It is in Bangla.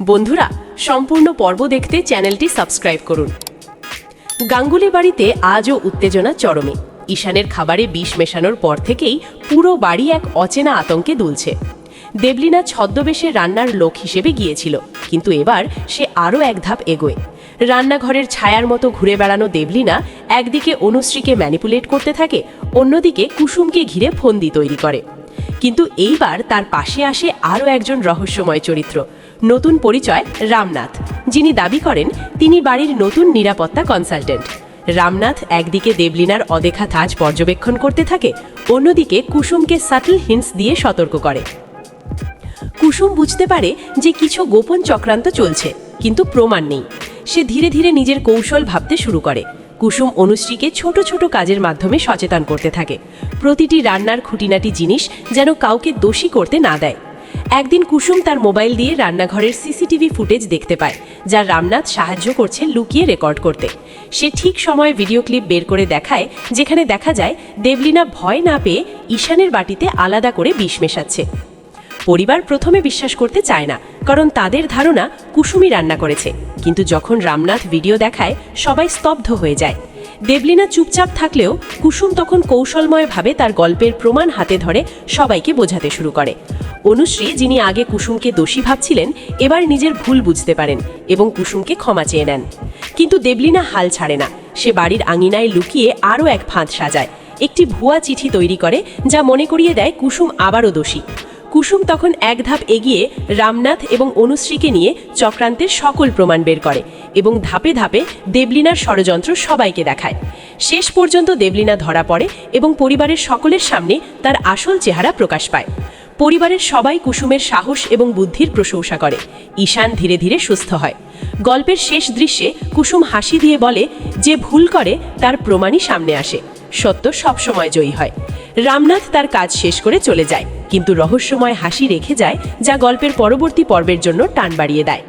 বন্ধুরা, সম্পূর্ণ পর্ব দেখতে চ্যানেলটি সাবস্ক্রাইব করুন। গাঙ্গুলি বাড়িতে আজও উত্তেজনা চরমে। ঈশানের খাবারে বিষ মেশানোর পর থেকেই পুরো বাড়ি এক অচেনা আতঙ্কে দুলছে। দেবলিনা ছদ্মবেশে রান্নার লোক হিসেবে গিয়েছিল, কিন্তু এবার সে আরও এক ধাপ এগোয়। রান্নাঘরের ছায়ার মতো ঘুরে বেড়ানো দেবলিনা একদিকে অনুশ্রীকে ম্যানিপুলেট করতে থাকে, অন্যদিকে কুসুমকে ঘিরে ফন্দি তৈরি করে। কিন্তু এইবার তার পাশে আসে আরও একজন রহস্যময় চরিত্র নতুন পরিচয় রামনাথ। যিনি দাবি করেন, তিনি বাড়ির নতুন নিরাপত্তা কনসালটেন্ট। রামনাথ একদিকে দেবলিনার অদেখা থাজ পর্যবেক্ষণ করতে থাকে, অন্যদিকে কুসুমকে সাটল হিন্টস দিয়ে সতর্ক করে। কুসুম বুঝতে পারে যে কিছু গোপন চক্রান্ত চলছে, কিন্তু প্রমাণ নেই। সে ধীরে ধীরে নিজের কৌশল ভাবতে শুরু করে। কুসুম অনুশ্রীকে ছোট ছোট কাজের মাধ্যমে সচেতন করতে থাকে। প্রতিটি রান্নার খুঁটিনাটি জিনিস যেন কাউকে দোষী করতে না দেয়। একদিন কুসুম তার মোবাইল দিয়ে রান্নাঘরের সিসিটিভি ফুটেজ দেখতে পায়, যা রামনাথ সাহায্য করছে লুকিয়ে রেকর্ড করতে। সে ঠিক সময়ে ভিডিও ক্লিপ বের করে দেখায়, যেখানে দেখা যায় দেবলিনা ভয় না পেয়ে ঈশানের বাটিতে আলাদা করে বিষ মেশাচ্ছে। পরিবার প্রথমে বিশ্বাস করতে চায় না, কারণ তাদের ধারণা কুসুমই রান্না করেছে। কিন্তু যখন রামনাথ ভিডিও দেখায়, সবাই স্তব্ধ হয়ে যায়। দেবলিনা চুপচাপ থাকলেও কুসুম তখন কৌশলময়ভাবে তার গল্পের প্রমাণ হাতে ধরে সবাইকে বোঝাতে শুরু করে। অনুশ্রী, যিনি আগে কুসুমকে দোষী ভাবছিলেন, এবার নিজের ভুল বুঝতে পারেন এবং কুসুমকে ক্ষমা চেয়ে নেন। কিন্তু দেবলিনা হাল ছাড়ে না। সে বাড়ির আঙিনায় লুকিয়ে আরও এক ফাঁদ সাজায়। একটি ভুয়া চিঠি তৈরি করে, যা মনে করিয়ে দেয় কুসুম আবারও দোষী। কুসুম তখন এক ধাপ এগিয়ে রামনাথ এবং অনুশ্রীকে নিয়ে চক্রান্তের সকল প্রমাণ বের করে এবং ধাপে ধাপে দেবলিনার ষড়যন্ত্র সবাইকে দেখায়। শেষ পর্যন্ত দেবলিনা ধরা পড়ে এবং পরিবারের সকলের সামনে তার আসল চেহারা প্রকাশ পায়। পরিবারের সবাই কুসুমের সাহস এবং বুদ্ধির প্রশংসা করে। ঈশান ধীরে ধীরে সুস্থ হয়। গল্পের শেষ দৃশ্যে কুসুম হাসি দিয়ে বলে যে ভুল করে তার প্রমাণই সামনে আসে। সত্য সবসময় জয়ী হয়। রামনাথ তার কাজ শেষ করে চলে যায়, কিন্তু রহস্যময় হাসি রেখে যায় যা গল্পের পরবর্তী পর্বের জন্য টান বাড়িয়ে দেয়।